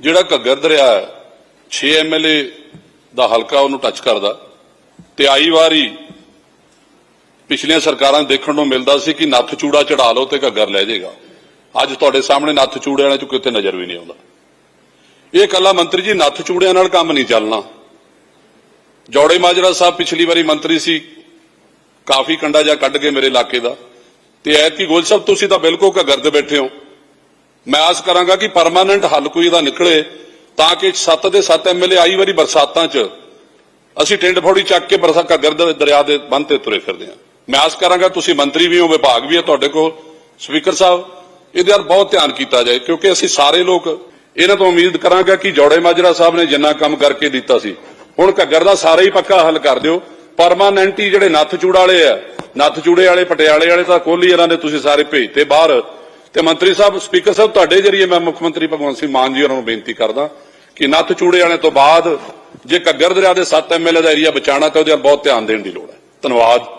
ਜਿਹੜਾ ਘੱਗਰ ਦਰਿਆ ਹੈ 6 ਐਮਐਲਏ ਦਾ ਹਲਕਾ ਉਹਨੂੰ ਟੱਚ ਕਰਦਾ। ਤੇ ਆਈ ਵਾਰੀ ਪਿਛਲੀਆਂ ਸਰਕਾਰਾਂ ਦੇਖਣ ਨੂੰ ਮਿਲਦਾ ਸੀ ਕਿ ਨੱਥ ਚੂੜਾ ਚੜਾ ਲਓ ਤੇ ਘੱਗਰ ਲੈ ਜਾਏਗਾ। ਅੱਜ ਤੁਹਾਡੇ ਸਾਹਮਣੇ ਨੱਥ ਚੂੜਿਆਂ ਨਾਲ ਚ ਕਿਤੇ ਨਜ਼ਰ ਵੀ ਨਹੀਂ ਆਉਂਦਾ। ਇਹ ਕੱਲਾ ਮੰਤਰੀ ਜੀ ਨੱਥ ਚੂੜਿਆਂ ਨਾਲ ਕੰਮ ਨਹੀਂ ਚੱਲਣਾ। ਜੋੜੇ ਮਾਜਰਾ ਸਾਹਿਬ ਪਿਛਲੀ ਵਾਰੀ ਮੰਤਰੀ ਸੀ, ਕਾਫੀ ਕੰਡਾ ਜਾ ਕੱਢ ਕੇ ਮੇਰੇ ਇਲਾਕੇ ਦਾ। ਤੇ ਐਤਕੀ ਗੋਲ ਸਾਹਿਬ, ਤੁਸੀਂ ਤਾਂ ਬਿਲਕੁਲ ਘੱਗਰ ਤੇ ਬੈਠੇ ਹੋ। ਮੈਂ ਆਸ ਕਰਾਂਗਾ ਕਿ ਪਰਮਾਨੈਂਟ ਹੱਲ ਕੋਈ ਇਹਦਾ ਨਿਕਲੇ, ਤਾਂ ਕਿ 7 ਦੇ 7 ਐਮਐਲਏ ਆਈ ਵਾਰੀ ਬਰਸਾਤਾਂ 'ਚ ਅਸੀਂ ਟਿੰਡ ਫੋੜੀ ਚੱਕ ਕੇ ਬਰਸਾ ਘੱਗਰ ਦਰਿਆ ਦੇ ਬੰਨ ਤੇ ਤੁਰੇ ਫਿਰਦੇ ਹਾਂ। ਮੈਂ ਆਸ ਕਰਾਂਗਾ ਤੁਸੀਂ ਮੰਤਰੀ ਵੀ ਹੋ, ਵਿਭਾਗ ਵੀ ਹੈ ਤੁਹਾਡੇ ਕੋਲ, ਸਪੀਕਰ ਸਾਹਿਬ, ਇਹਦੇ ਵੱਲ ਬਹੁਤ ਧਿਆਨ ਕੀਤਾ ਜਾਏ, ਕਿਉਂਕਿ ਅਸੀਂ ਸਾਰੇ ਲੋਕ ਇਹਨਾਂ ਤੋਂ ਉਮੀਦ ਕਰਾਂਗੇ ਕਿ ਜੋੜੇ ਮਾਜਰਾ ਸਾਹਿਬ ਨੇ ਜਿੰਨਾ ਕੰਮ ਕਰਕੇ ਦਿੱਤਾ ਸੀ। ਹੁਣ ਘੱਗਰ ਦਾ ਸਾਰਾ ਹੀ ਪੱਕਾ ਹੱਲ ਕਰ ਦਿਓ। ਪਰਮਾਨੈਂਟੀ ਜਿਹੜੇ ਨੱਥ ਚੂੜਾ ਵਾਲੇ ਆ ਨੱਥ ਚੂੜੇ ਵਾਲੇ, ਪਟਿਆਲੇ ਵਾਲੇ ਤਾਂ ਕੋਹਲੀ ਇਹਨਾਂ ਨੇ, ਤੁਸੀਂ ਸਾਰੇ ਭੇਜਤੇ ਬਾਹਰ। ਤੇ ਮੰਤਰੀ ਸਾਹਿਬ, ਸਪੀਕਰ ਸਾਹਿਬ, ਤੁਹਾਡੇ ਜਰੀਏ ਮੈਂ ਮੁੱਖ ਮੰਤਰੀ ਭਗਵੰਤ ਸਿੰਘ ਮਾਨ ਜੀ ਹੋਰਾਂ ਨੂੰ ਬੇਨਤੀ ਕਰਦਾ ਕਿ ਨੱਥ ਚੂੜੇ ਵਾਲੇ ਤੋਂ ਬਾਅਦ ਜੇ ਘੱਗਰ ਦਰਿਆ ਦੇ 7 ਐਮਐਲਏ ਦਾ ਏਰੀਆ ਬਚਾਣਾ ਤਾਂ ਉਹਦੇ ਵੱਲ ਬਹੁਤ ਧਿਆਨ ਦੇਣ ਦੀ ਲੋੜ ਹੈ। ਧੰਨਵਾਦ।